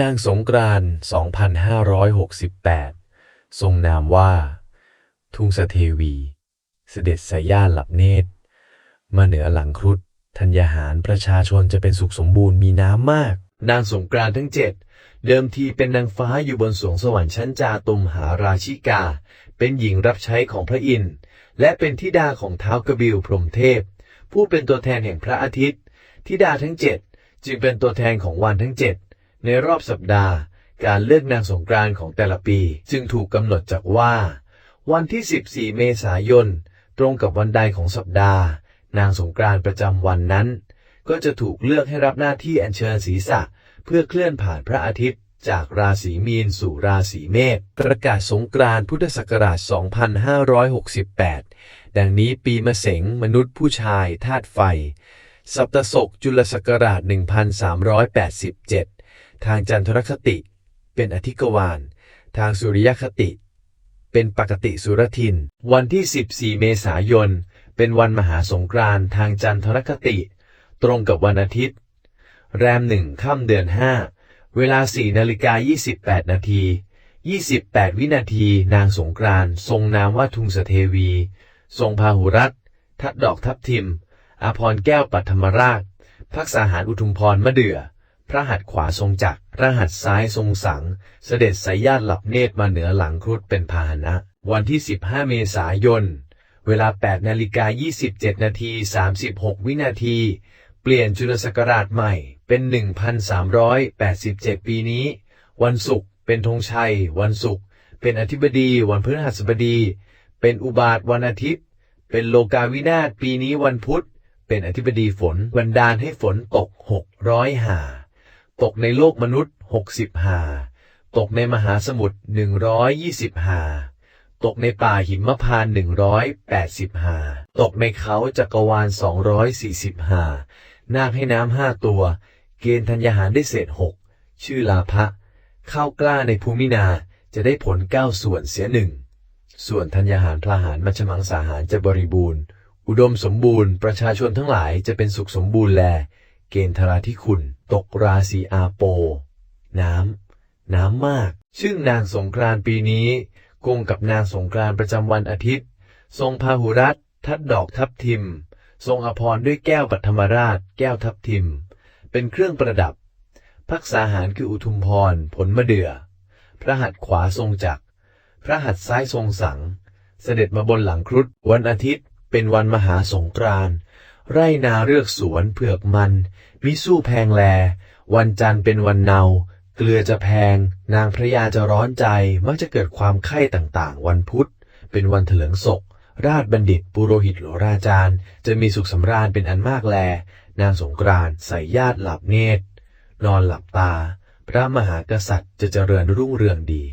นางสงกรานต์2568 ทรงนามว่า ทุ่งสเทวี เสด็จสายญาติหลับเนตร มาเหนือหลังครุฑธัญญาหารประชาชนจะเป็นสุขสมบูรณ์มีน้ำมาก นางสงกรานต์ทั้งเจ็ดเดิมทีเป็นนางฟ้าอยู่บนสวงสวรรค์ชั้นจาตุมหาราชิกา เป็นหญิงรับใช้ของพระอินทร์และเป็นธิดาของเท้ากบิลพรหมเทพ ผู้เป็นตัวแทนแห่งพระอาทิตย์ธิดาทั้งเจ็ดจึงเป็นตัวแทนของวันทั้งเจ็ด ในรอบสัปดาห์ การเลือกนางสงกรานต์ของแต่ละปี จึงถูกกำหนดจากว่า วันที่ 14 เมษายน ตรงกับวันใดของสัปดาห์ นางสงกรานต์ประจำวันนั้น ก็จะถูกเลือกให้รับหน้าที่อัญเชิญศีรษะ เพื่อเคลื่อนผ่านพระอาทิตย์จากราศีมีนสู่ราศีเมษประกาศสงกรานต์พุทธศักราช 2568 ดังนี้ปีมะเสงมนุษย์ผู้ชายธาตุไฟ สัปตศกจุลศักราช 1387 ทางจันทรคติ เป็นอธิกวานทางสุริยคติ เป็นปกติสุรทิน วันที่ 14 เมษายน เป็นวันมหาสงกรานต์ทางจันทรคติ ตรงกับวันอาทิตย์ แรมหนึ่งค่ำเดือน 5 เวลา4นาฬิกา28 นาที 28 วินาที นางสงกรานต์ทรงนามว่าทุงสเทวี ทรงพาหุรัตทัดดอกทับทิม อาพรแก้วปัทมราชพักษาหารอุทุมพรมะเดื่อ พระหัตถ์ขวาทรงจักรพระหัตถ์ซ้ายทรงสัง เสด็จสายญาติหลับเนตรมาเหนือหลังครุฑเป็นพาหนะ วันที่ 15 เมษายน เวลา 8 นาฬิกา 27 นาที 36 วินาที เปลี่ยนจุลศักราชใหม่เป็น 1,387 ปีนี้ วันศุกร์เป็นธงชัย วันศุกร์เป็นอธิบดี วันพฤหัสบดี เป็นอุบาทวันอาทิตย์ เป็นโลกาวินาศปีนี้วันพุธ เป็นอธิบดีฝนบันดาลให้ฝนตก 600หา ตกในโลกมนุษย์ 60 หา ตกในมหาสมุทร 120 หา ตกในป่าหิมพาน 180 หา ตกในเขาจักรวาล 240 หา นาคให้น้ำห้าตัว เกณฑ์ธัญญาหารได้เศษหก ชื่อลาภะ ข้าวกล้าในภูมินา จะได้ผลเก้าส่วนเสียหนึ่ง ส่วนธัญญาหารพลาหารมัชมังสาหารจะบริบูรณ์ อุดมสมบูรณ์ ประชาชนทั้งหลายจะเป็นสุขสมบูรณ์แล เกณฑ์ธราธิคุณ ตกราศีอาโป น้ำ น้ำมาก ซึ่งนางสงกรานปีนี้กงกับนางสงกรานประจำวันอาทิตย์ ทรงพาหุรัตทัดดอกทับทิม ทรงอภรด้วยแก้วปัทมราช แก้วทับทิม เป็นเครื่องประดับ พักษาหารคืออุทุมพร ผลมะเดื่อ พระหัตถ์ขวาทรงจักร พระหัตถ์ซ้ายทรงสัง เสด็จมาบนหลังครุฑ วันอาทิตย์ เป็นวันมหาสงกรานไร่นาเลือกสวนเผือกมัน มิสู้แพงแล วันจันทร์เป็นวันเนา เกลือจะแพง นางพระยาจะร้อนใจ มักจะเกิดความไข้ต่างๆ วันพุธ เป็นวันเถลิงศก ราชบัณฑิต ปุโรหิตหราจารย์ จะมีสุขสำราญเป็นอันมากแล นางสงกรานใส่ญาติหลับเนตร นอนหลับตา พระมหากษัตริย์จะเจริญรุ่งเรืองดี